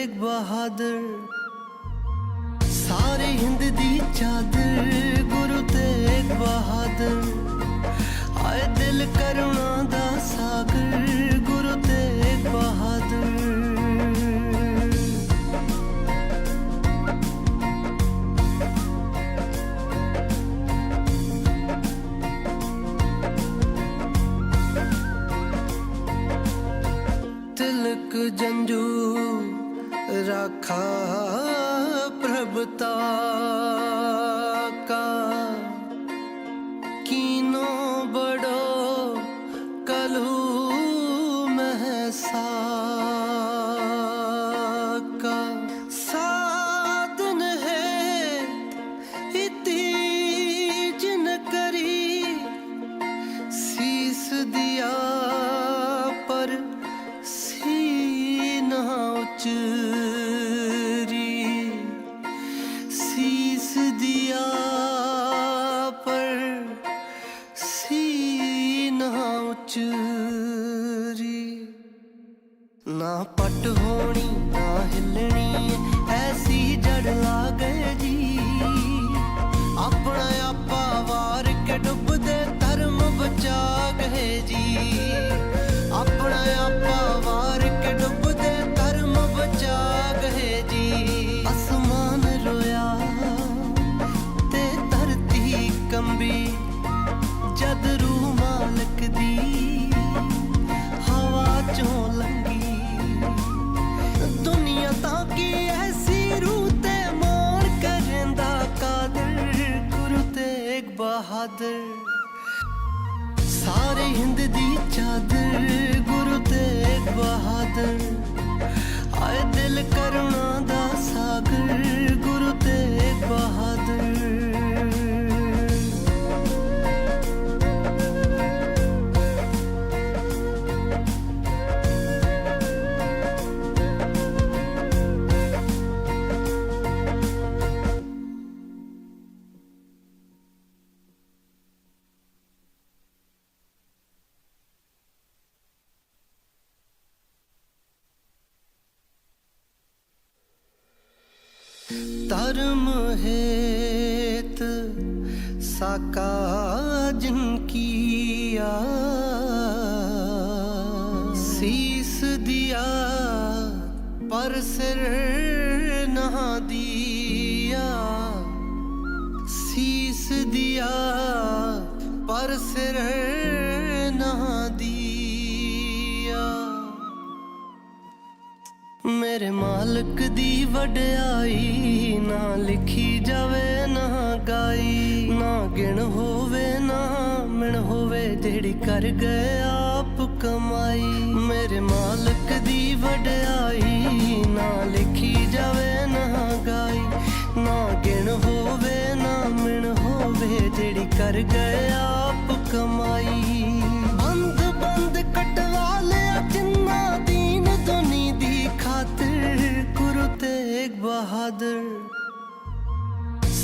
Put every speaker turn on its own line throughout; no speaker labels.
ਤੇਗ ਬਹਾਦਰ, ਸਾਰੇ ਹਿੰਦ ਦੀ ਚਾਦਰ, ਗੁਰੂ ਤੇਗ ਬਹਾਦਰ। ਆਏ ਦਿਲ ਕਰੁਣਾ ਦਾ ਸਾਗਰ, ਗੁਰੂ ਤੇਗ ਬਹਾਦਰ। come. ਚਾਦਰ ਗੁਰੂ ਤੇਗ ਬਹਾਦਰ। ਆਏ ਦਿਲ ਕਰੁਣਾ ਪਰ ਸਿਰ ਨਹਾ ਦਿਆ। ਮੇਰੇ ਮਾਲਕ ਦੀ ਵਡਿਆਈ ਨਾ ਲਿਖੀ ਜਾਵੇ, ਨਾ ਗਾਈ। ਨਾ ਗਿਣ ਹੋਵੇ, ਨਾ ਮਿਣ ਹੋਵੇ, ਜਿਹੜੀ ਕਰ ਗਏ ਆਪ ਕਮਾਈ। ਮੇਰੇ ਮਾਲਕ ਦੀ ਵਡਿਆਈ ਨਾ ਲਿਖੀ ਜਾਵੇ, ਨਾ ਗਾਈ। ਨਾ ਗਿਣ ਹੋਵੇ, ਨਾ ਮਿਣ ਹੋਵੇ, ਜਿਹੜੀ ਕਰ ਗਏ ਆਪ ਕਮਾਈ। ਬੰਦ ਬੰਦ ਕਟਵਾ ਲਿਆ ਜਿੰਨਾ ਦੀਨ ਦੁਨੀ ਦੀ ਖਾਤਰ, ਗੁਰੂ ਤੇਗ ਬਹਾਦਰ।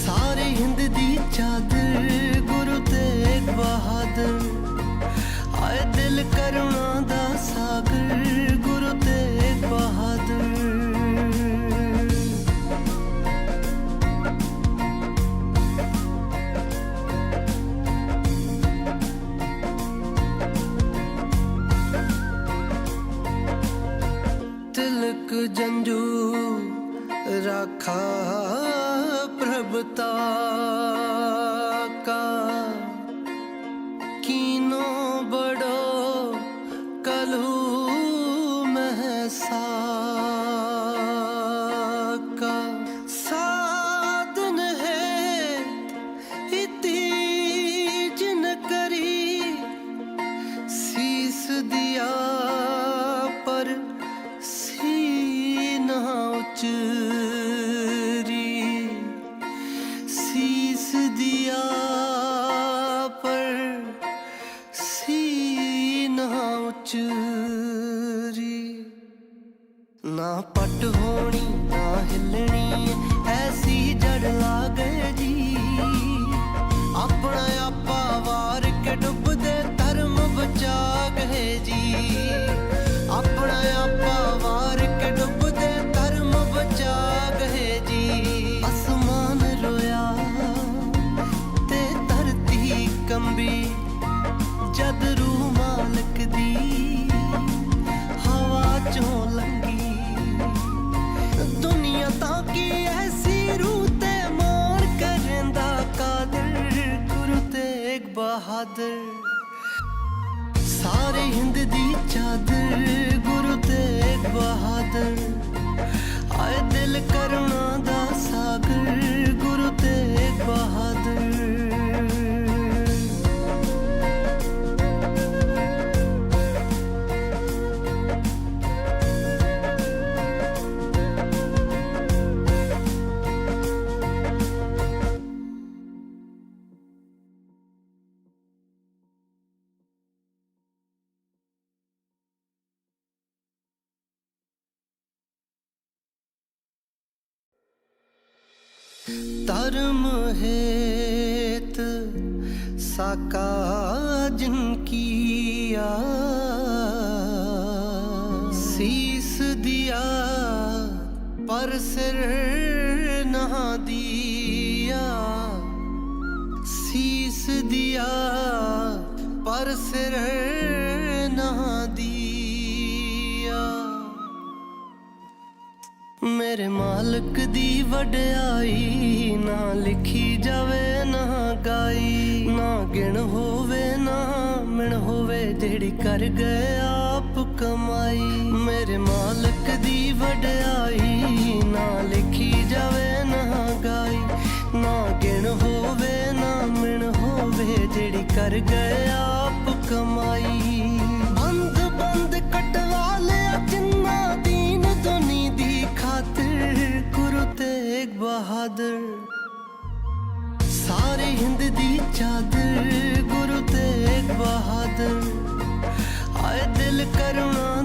ਸਾਰੇ ਹਿੰਦ ਦੀ ਚਾਦਰ, ਗੁਰੂ ਤੇਗ ਬਹਾਦਰ। ਆਏ ਦਿਲ ਕਰੁਣਾ ਬਹਾਦਰ ਸਾਰੇ ਹਿੰਦ ਦੀ ਚਾਦਰ ਗੁਰੂ ਤੇਗ ਬਹਾਦਰ। ਆਏ ਦਿਲ ਕਰਮ ਸਾਕਾ ਜਿਨ ਕੀਆ ਸੀਸ ਦਿਆ ਪਰ ਸਿਰ ਨਾ ਦਿਆ ਸੀਸ ਦਿਆ ਪਰ ਸਿਰ ਨਾ ਦਿਆ ਮੇਰੇ ਮਾਲਕ ਦੀ ਵਡਿਆਈ ਨਾ ਲਿਖੀ ਜਾਵੇ ਨਾ ਗਾਈ ਗਿਣ ਹੋਵੇ ਨਾ ਮਿਣ ਹੋਵੇ ਜਿਹੜੀ ਕਰ ਗਏ ਆਪ ਕਮਾਈ। ਮੇਰੇ ਮਾਲਕ ਦੀ ਵਡਿਆਈ, ਨਾ ਲਿਖੀ ਜਾਵੇ, ਨਾ ਗਾਈ। ਨਾ ਗਿਣ ਹੋਵੇ, ਨਾ ਮਿਣ ਹੋਵੇ, ਜਿਹੜੀ ਕਰ ਗਏ ਆਪ ਕਮਾਈ। ਬੰਦ ਬੰਦ ਕਟਵਾ ਲਿਆ ਜਿੰਨਾ ਦੀਨ, ਦੁਨੀ ਦੀ ਖਾਤਰ, ਗੁਰੂ ਤੇਗ ਬਹਾਦਰ। ਹਿੰਦ ਦੀ ਚਾਦਰ ਗੁਰੂ ਤੇਗ ਬਹਾਦਰ ਆਏ ਦਿਲ ਕਰੁਣਾ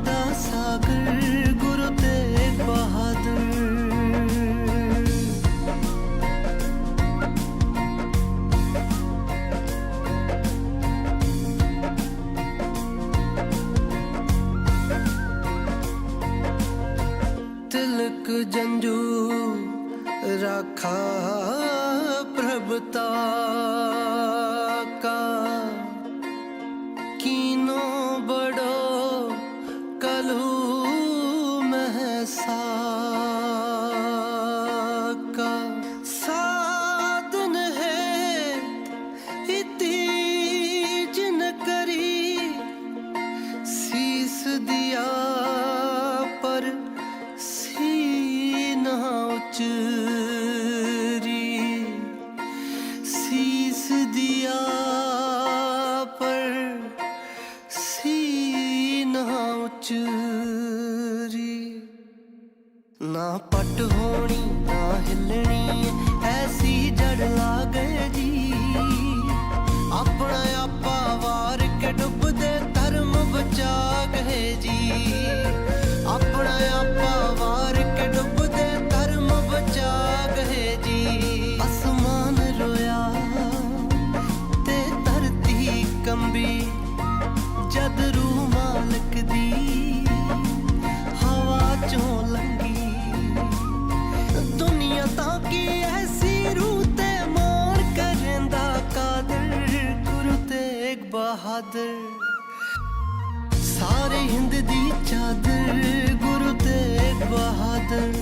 ਬਹਾਦਰ ਸਾਰੇ ਹਿੰਦ ਦੀ ਚਾਦਰ ਗੁਰੂ ਤੇਗ ਬਹਾਦਰ।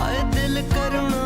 ਆਏ ਦਿਲ ਕਰੁਣਾ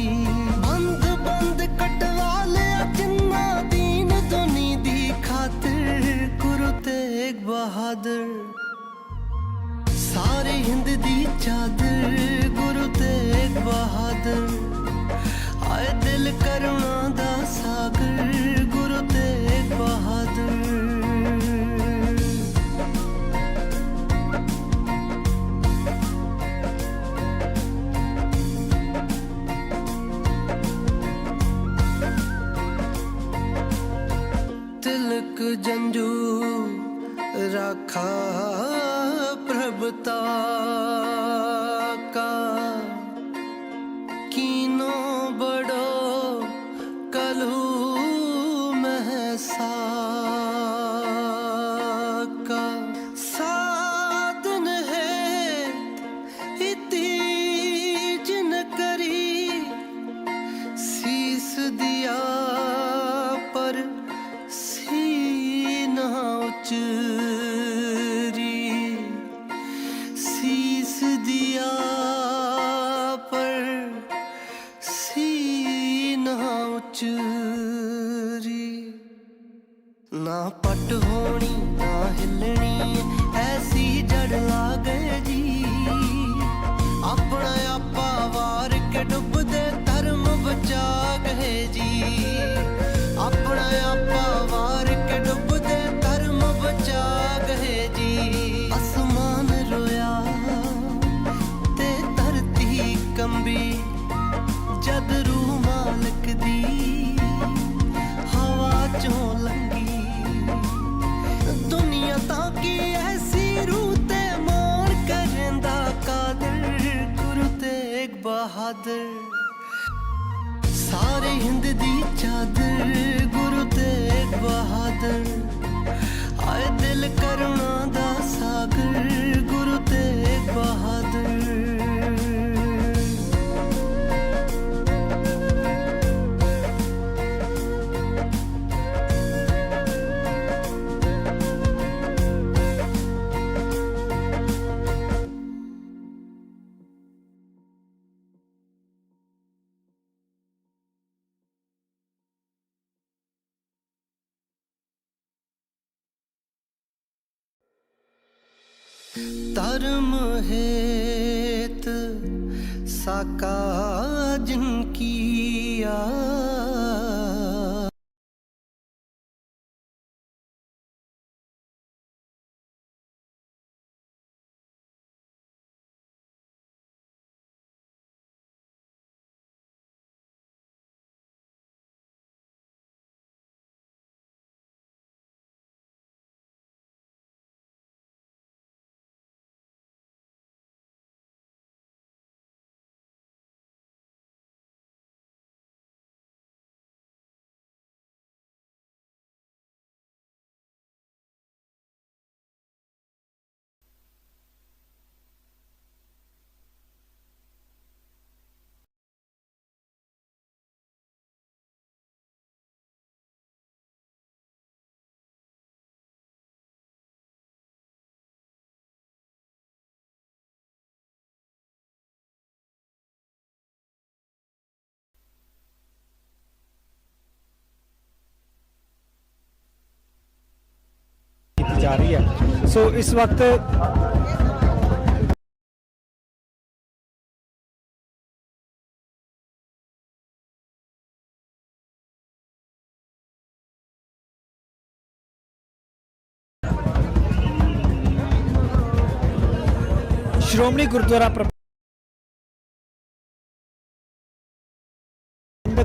ਬਹਾਦਰ। ਸਾਰੇ ਹਿੰਦ ਦੀ ਚਾਦਰ ਗੁਰੂ ਤੇਗ ਬਹਾਦਰ। ਆਏ ਦਿਲ ਕਰੁਣਾ ਦਾ ਸਾਗਰ। ਨਾ ਪਟ ਹੋਣੀ, ਨਾ ਹਿੱਲਣੀ, ਐਸੀ ਜੜ ਲਾ ਗਏ ਜੀ। ਆਪਣਾ ਆਪਾ ਵਾਰ ਕੇ ਡੁੱਬਦੇ ਧਰਮ ਬਚਾ ਗਏ ਜੀ। ਹਿੰਦ ਦੀ ਚਾਦਰ ਗੁਰੂ ਤੇਗ ਬਹਾਦਰ। ਆਏ ਦਿਲ ਕਰੁਣਾ ਦਾ ਧਰਮ हेत साका जिनकिया
ਜਾ ਰਹੀ ਹੈ ਸੋ ਇਸ ਵਕਤ ਸ਼੍ਰੋਮਣੀ ਗੁਰਦੁਆਰਾ ਪ੍ਰਬੰਧਕ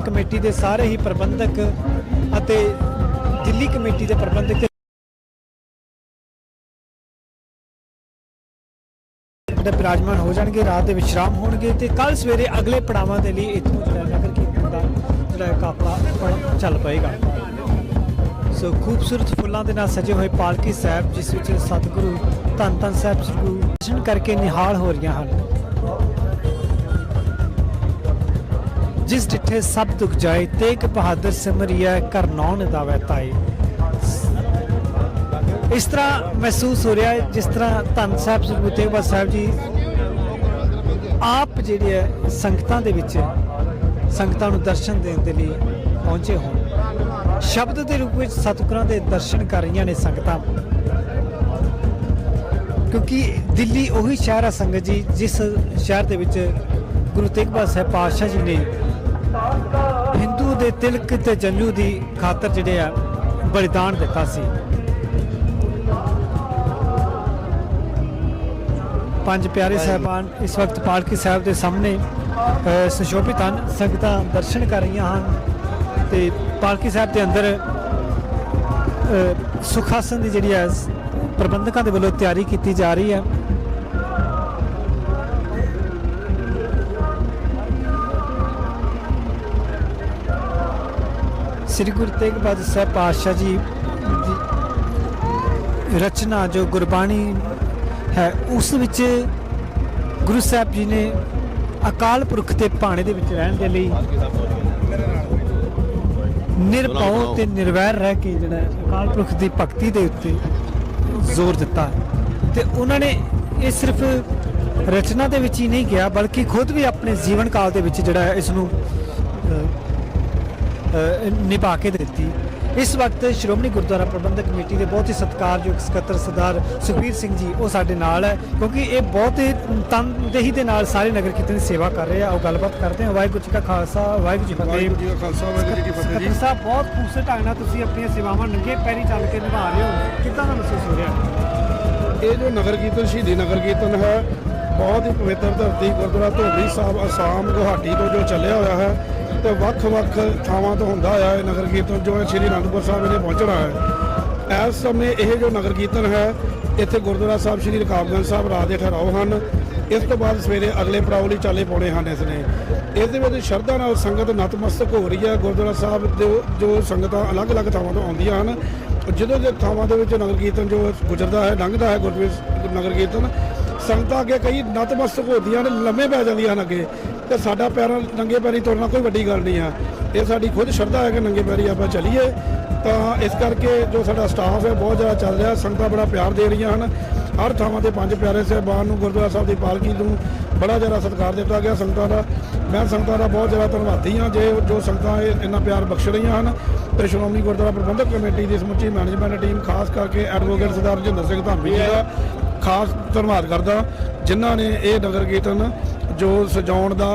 ਕਮੇਟੀ ਦੇ ਸਾਰੇ ਹੀ ਪ੍ਰਬੰਧਕ ਅਤੇ ਦਿੱਲੀ ਕਮੇਟੀ ਦੇ ਪ੍ਰਬੰਧਕ ਜਿਹੜੇ ਬਿਰਾਜਮਾਨ ਹੋ ਜਾਣਗੇ, ਰਾਤ ਦੇ ਵਿਸ਼ਰਾਮ ਹੋਣਗੇ ਤੇ ਕੱਲ ਸਵੇਰੇ ਅਗਲੇ ਪੜਾਵਾਂ ਦੇ ਲਈ ਇੱਥੋਂ ਜਿਹੜਾ ਨਗਰ ਕੀਰਤਨ ਦਾ ਜਿਹੜਾ ਕਾਫਲਾ ਚੱਲ ਪਏਗਾ। ਸੋ ਖੂਬਸੂਰਤ ਫੁੱਲਾਂ ਦੇ ਨਾਲ ਸਜੇ ਹੋਏ ਪਾਲਕੀ ਸਾਹਿਬ, ਜਿਸ ਵਿੱਚ ਸਤਿਗੁਰੂ, ਧੰਨ ਧੰਨ ਸਾਹਿਬ, ਸਤਿਗੁਰੂ ਦਰਸ਼ਨ ਕਰਕੇ ਨਿਹਾਲ ਹੋ ਰਹੀਆਂ ਹਨ। ਜਿਸ ਡਿਠੇ ਸਭ ਦੁਖ ਜਾਏ, ਤੇਗ ਬਹਾਦਰ ਸਿਮਰਿਆ ਕਰ ਦਾ ਦਾਵੈ ਤਾਏ। ਇਸ ਤਰ੍ਹਾਂ ਮਹਿਸੂਸ ਹੋ ਰਿਹਾ ਹੈ, ਜਿਸ ਤਰ੍ਹਾਂ ਧੰਨ ਸਾਹਿਬ, ਸ੍ਰੀ ਗੁਰੂ ਤੇਗ ਬਹਾਦਰ ਸਾਹਿਬ ਜੀ ਆਪ ਜਿਹੜੇ ਹੈ ਸੰਗਤਾਂ ਦੇ ਵਿੱਚ ਸੰਗਤਾਂ ਨੂੰ ਦਰਸ਼ਨ ਦੇਣ ਦੇ ਲਈ ਪਹੁੰਚੇ ਹੋਣ। ਸ਼ਬਦ ਦੇ ਰੂਪ ਵਿੱਚ ਸਤਿਗੁਰਾਂ ਦੇ ਦਰਸ਼ਨ ਕਰ ਰਹੀਆਂ ਨੇ ਸੰਗਤਾਂ। ਕਿਉਂਕਿ ਦਿੱਲੀ ਉਹੀ ਸ਼ਹਿਰ ਹੈ ਸੰਗਤ ਜੀ, ਜਿਸ ਸ਼ਹਿਰ ਦੇ ਵਿੱਚ ਗੁਰੂ ਤੇਗ ਬਹਾਦਰ ਸਾਹਿਬ ਪਾਤਸ਼ਾਹ ਜੀ ਨੇ ਹਿੰਦੂ ਦੇ ਤਿਲਕ ਤੇ ਜੰਜੂ ਦੀ ਖਾਤਰ ਜਿਹੜੇ ਆ ਬਲੀਦਾਨ ਦਿੱਤਾ ਸੀ। ਪੰਜ ਪਿਆਰੇ ਸਾਹਿਬਾਨ ਇਸ ਵਕਤ ਪਾਲਕੀ ਸਾਹਿਬ ਦੇ ਸਾਹਮਣੇ ਸੁਸ਼ੋਭਿਤ ਹਨ ਸੰਗਤਾਂ ਦਰਸ਼ਨ ਕਰ ਰਹੀਆਂ ਹਨ ਤੇ ਪਾਲਕੀ ਸਾਹਿਬ ਦੇ ਅੰਦਰ ਸੁਖਾਸਨ ਦੀ ਜਿਹੜੀ ਹੈ ਪ੍ਰਬੰਧਕਾਂ ਦੇ ਵੱਲੋਂ ਤਿਆਰੀ ਕੀਤੀ ਜਾ ਰਹੀ ਹੈ। ਸ੍ਰੀ ਗੁਰੂ ਤੇਗ ਬਹਾਦਰ ਸਾਹਿਬ ਪਾਤਸ਼ਾਹ ਜੀ ਰਚਨਾ ਜੋ ਗੁਰਬਾਣੀ ਹੈ। ਉਸ ਵਿੱਚ ਗੁਰੂ ਸਾਹਿਬ ਜੀ ਨੇ ਅਕਾਲ ਪੁਰਖ ਦੇ ਭਾਣੇ ਦੇ ਵਿੱਚ ਰਹਿਣ ਦੇ ਲਈ ਨਿਰਭਉ ਤੇ ਨਿਰਵੈਰ ਰਹਿ ਕੇ ਜਿਹੜਾ ਅਕਾਲ ਪੁਰਖ ਦੀ ਭਗਤੀ ਦੇ ਉੱਤੇ ਜ਼ੋਰ ਦਿੱਤਾ। ਤੇ ਉਹਨਾਂ ਨੇ ਇਹ ਸਿਰਫ ਰਚਨਾ ਦੇ ਵਿੱਚ ਹੀ ਨਹੀਂ ਗਿਆ ਬਲਕਿ ਖੁਦ ਵੀ ਆਪਣੇ ਜੀਵਨ ਕਾਲ ਦੇ ਵਿੱਚ ਜਿਹੜਾ ਇਸ ਨੂੰ ਨਿਭਾ ਕੇ ਦਿੱਤੀ। ਇਸ ਵਕਤ ਸ਼੍ਰੋਮਣੀ ਗੁਰਦੁਆਰਾ ਪ੍ਰਬੰਧਕ ਕਮੇਟੀ ਦੇ ਬਹੁਤ ਹੀ ਸਤਿਕਾਰਯੋਗ ਸਕੱਤਰ ਸਰਦਾਰ ਸੁਖਬੀਰ ਸਿੰਘ ਜੀ ਉਹ ਸਾਡੇ ਨਾਲ ਹੈ ਕਿਉਂਕਿ ਇਹ ਬਹੁਤ ਹੀ ਤਨਦੇਹੀ ਦੇ ਨਾਲ ਸਾਰੇ ਨਗਰ ਕੀਰਤਨ ਦੀ ਸੇਵਾ ਕਰ ਰਹੇ ਆ ਉਹ ਗੱਲਬਾਤ ਕਰਦੇ ਹਾਂ ਵਾਹਿਗੁਰੂ ਜੀ ਕਾ ਖਾਲਸਾ ਵਾਹਿਗੁਰੂ ਜੀ ਕੀ ਫਤਿਹ।
ਵਾਹਿਗੁਰੂ ਜੀ ਕਾ ਖਾਲਸਾ ਵਾਹਿਗੁਰੂ ਜੀ ਕੀ ਫਤਿਹ ਜੀ।
ਸਾਹਿਬ ਬਹੁਤ ਖੂਬਸੂਰਤ ਢੰਗ ਨਾਲ ਤੁਸੀਂ ਆਪਣੀਆਂ ਸੇਵਾਵਾਂ ਨੰਗੇ ਪੈਰੀ ਚੱਲ ਕੇ ਨਿਭਾ ਰਹੇ ਹੋ। ਕਿੱਦਾਂ ਦਾ ਮਹਿਸੂਸ ਹੋ ਰਿਹਾ?
ਇਹ ਜੋ ਨਗਰ ਕੀਰਤਨ ਸ਼ਹੀਦੀ ਨਗਰ ਕੀਰਤਨ ਹੈ ਬਹੁਤ ਹੀ ਪਵਿੱਤਰ ਧਰਤੀ ਗੁਰਦੁਆਰਾ ਧੋਬੀ ਸਾਹਿਬ ਅਸਾਮ ਗੁਹਾਟੀ ਤੋਂ ਜੋ ਚੱਲਿਆ ਹੋਇਆ ਹੈ ਤੇ ਵੱਖ-ਵੱਖ ਥਾਵਾਂ ਤੋਂ ਹੁੰਦਾ ਹੋਇਆ ਇਹ ਨਗਰ ਕੀਰਤਨ ਜੋ ਹੈ ਸ਼੍ਰੀ ਅਨੰਦਪੁਰ ਸਾਹਿਬ ਇਹਨੇ ਪਹੁੰਚਣਾ ਹੈ। ਇਸ ਸਮੇਂ ਇਹ ਜੋ ਨਗਰ ਕੀਰਤਨ ਹੈ, ਇੱਥੇ ਗੁਰਦੁਆਰਾ ਸਾਹਿਬ ਸ਼੍ਰੀ ਰਕਾਬਗੰਜ ਸਾਹਿਬ ਰਾਤ ਦੇ ਠਹਿਰਾਓ ਹਨ। ਇਸ ਤੋਂ ਬਾਅਦ ਸਵੇਰੇ ਅਗਲੇ ਪੜਾਅ ਲਈ ਚਾਲੇ ਪਾਉਣੇ ਹਨ ਇਸ ਨੇ। ਇਸ ਦੇ ਵਿੱਚ ਸ਼ਰਧਾ ਨਾਲ ਸੰਗਤ ਨਤਮਸਤਕ ਹੋ ਰਹੀ ਹੈ। ਗੁਰਦੁਆਰਾ ਸਾਹਿਬ ਦੇ ਜੋ ਸੰਗਤਾਂ ਅਲੱਗ-ਅਲੱਗ ਥਾਵਾਂ ਤੋਂ ਆਉਂਦੀਆਂ ਹਨ ਜਦੋਂ ਦੇ ਥਾਵਾਂ ਦੇ ਵਿੱਚ ਨਗਰ ਕੀਰਤਨ ਜੋ ਗੁਜ਼ਰਦਾ ਹੈ, ਲੰਘਦਾ ਹੈ ਗੁਰਦੁਆਰਾ ਨਗਰ ਕੀਰਤਨ, ਸੰਗਤਾਂ ਅੱਗੇ ਕਈ ਨਤਮਸਤਕ ਹੁੰਦੀਆਂ ਨੇ ਲੰਮੇ ਪੈ ਜਾਂਦੀਆਂ ਹਨ ਅੱਗੇ। ਤੇ ਸਾਡਾ ਪੈਰਾਂ ਨੰਗੇ ਪੈਰੀ ਤੁਰਨਾ ਕੋਈ ਵੱਡੀ ਗੱਲ ਨਹੀਂ ਆ। ਇਹ ਸਾਡੀ ਖੁਦ ਸ਼ਰਧਾ ਹੈ ਕਿ ਨੰਗੇ ਪੈਰੀ ਆਪਾਂ ਚੱਲੀਏ। ਤਾਂ ਇਸ ਕਰਕੇ ਜੋ ਸਾਡਾ ਸਟਾਫ ਹੈ, ਬਹੁਤ ਜ਼ਿਆਦਾ ਚੱਲ ਰਿਹਾ। ਸੰਗਤਾਂ ਬੜਾ ਪਿਆਰ ਦੇ ਰਹੀਆਂ ਹਨ। ਹਰ ਥਾਵਾਂ ਤੇ ਪੰਜ ਪਿਆਰੇ ਸਾਹਿਬਾਨ ਨੂੰ, ਗੁਰਦੁਆਰਾ ਸਾਹਿਬ ਦੀ ਪਾਲਕੀ ਨੂੰ ਬੜਾ ਜ਼ਿਆਦਾ ਸਤਿਕਾਰ ਦਿੱਤਾ ਗਿਆ ਸੰਗਤਾਂ ਦਾ। ਮੈਂ ਸੰਗਤਾਂ ਦਾ ਬਹੁਤ ਜ਼ਿਆਦਾ ਧੰਨਵਾਦੀ ਹਾਂ। ਜੇ ਜੋ ਸੰਗਤਾਂ ਇਹ ਇੰਨਾ ਪਿਆਰ ਬਖਸ਼ ਰਹੀਆਂ ਹਨ, ਤੇ ਸ਼੍ਰੋਮਣੀ ਗੁਰਦੁਆਰਾ ਪ੍ਰਬੰਧਕ ਕਮੇਟੀ ਦੀ ਸਮੁੱਚੀ ਮੈਨੇਜਮੈਂਟ ਟੀਮ ਖਾਸ ਕਰਕੇ ਐਡਵੋਕੇਟ ਸਰਦਾਰ ਰਜਿੰਦਰ ਸਿੰਘ ਧਾਮੀ ਜੀ ਦਾ ਖਾਸ ਧੰਨਵਾਦ ਕਰਦਾ, ਜਿਨ੍ਹਾਂ ਨੇ ਇਹ ਨਗਰ ਕੀਰਤਨ ਜੋ ਸਜਾਉਣ ਦਾ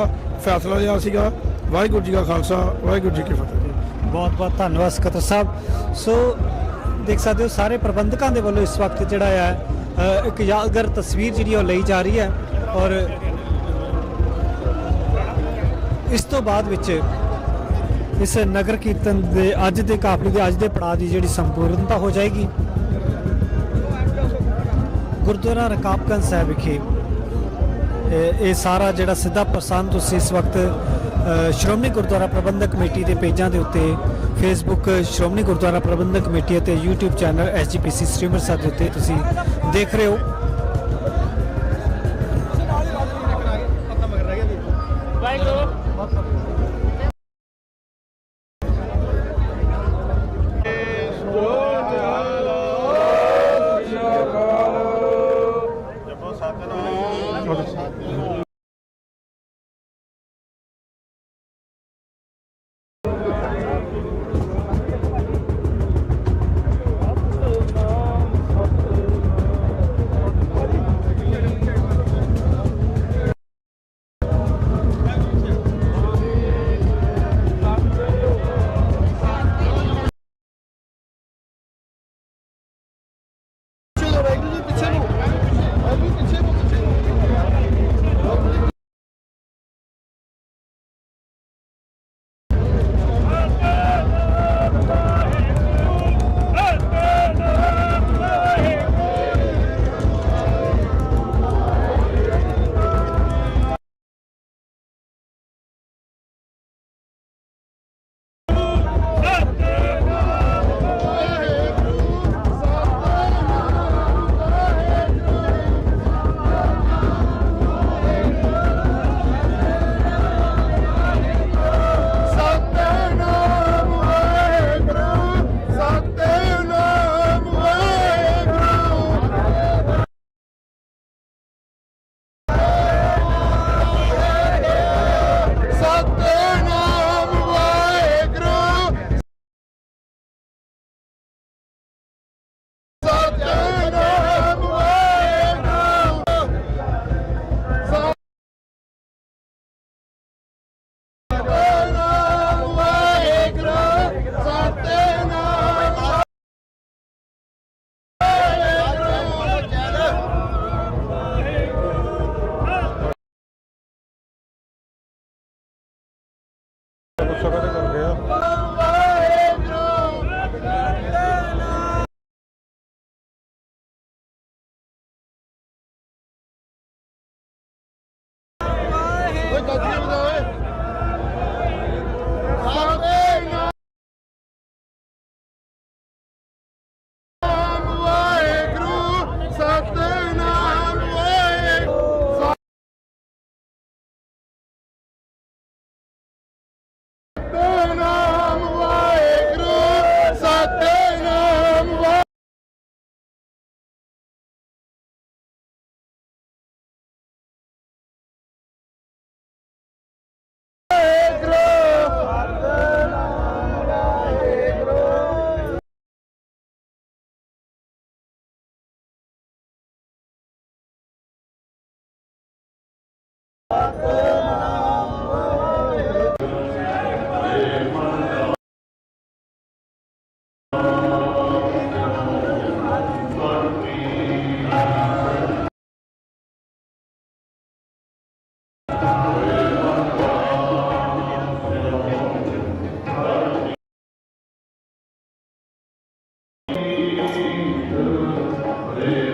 ਫੈਸਲਾ ਲਿਆ ਸੀਗਾ। ਵਾਹਿਗੁਰੂ ਜੀ ਕਾ ਖਾਲਸਾ, ਵਾਹਿਗੁਰੂ ਜੀ ਕੀ ਫਤਿਹ।
ਬਹੁਤ ਬਹੁਤ ਧੰਨਵਾਦ ਸਕੱਤਰ ਸਾਹਿਬ। ਸੋ, ਦੇਖ ਸਕਦੇ ਹੋ, ਸਾਰੇ ਪ੍ਰਬੰਧਕਾਂ ਦੇ ਵੱਲੋਂ ਇਸ ਵਕਤ ਜਿਹੜਾ ਹੈ ਇੱਕ ਯਾਦਗਾਰ ਤਸਵੀਰ ਜਿਹੜੀ ਉਹ ਲਈ ਜਾ ਰਹੀ ਹੈ। ਔਰ ਇਸ ਤੋਂ ਬਾਅਦ ਵਿੱਚ ਇਸ ਨਗਰ ਕੀਰਤਨ ਦੇ ਅੱਜ ਦੇ ਕਾਫਲੇ ਦੇ, ਅੱਜ ਦੇ ਪੜਾਅ ਦੀ ਜਿਹੜੀ ਸੰਪੂਰਨਤਾ ਹੋ ਜਾਏਗੀ। ਗੁਰਦੁਆਰਾ ਰਕਾਬਗੰਜ ਸਾਹਿਬ ਵਿਖੇ ਇਹ ਸਾਰਾ ਜਿਹੜਾ ਸਿੱਧਾ ਪ੍ਰਸਾਰਣ ਤੁਸੀਂ ਇਸ ਵਕਤ ਸ਼੍ਰੋਮਣੀ ਗੁਰਦੁਆਰਾ ਪ੍ਰਬੰਧਕ ਕਮੇਟੀ ਦੇ ਪੇਜਾਂ ਦੇ ਉੱਤੇ ਫੇਸਬੁੱਕ ਸ਼੍ਰੋਮਣੀ ਗੁਰਦੁਆਰਾ ਪ੍ਰਬੰਧਕ ਕਮੇਟੀ ਅਤੇ YouTube ਚੈਨਲ SGPC ਸਟ੍ਰੀਮਰ ਸਾਹਿਬ ਦੇ ਉੱਤੇ ਤੁਸੀਂ ਦੇਖ ਰਹੇ ਹੋ।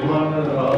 one of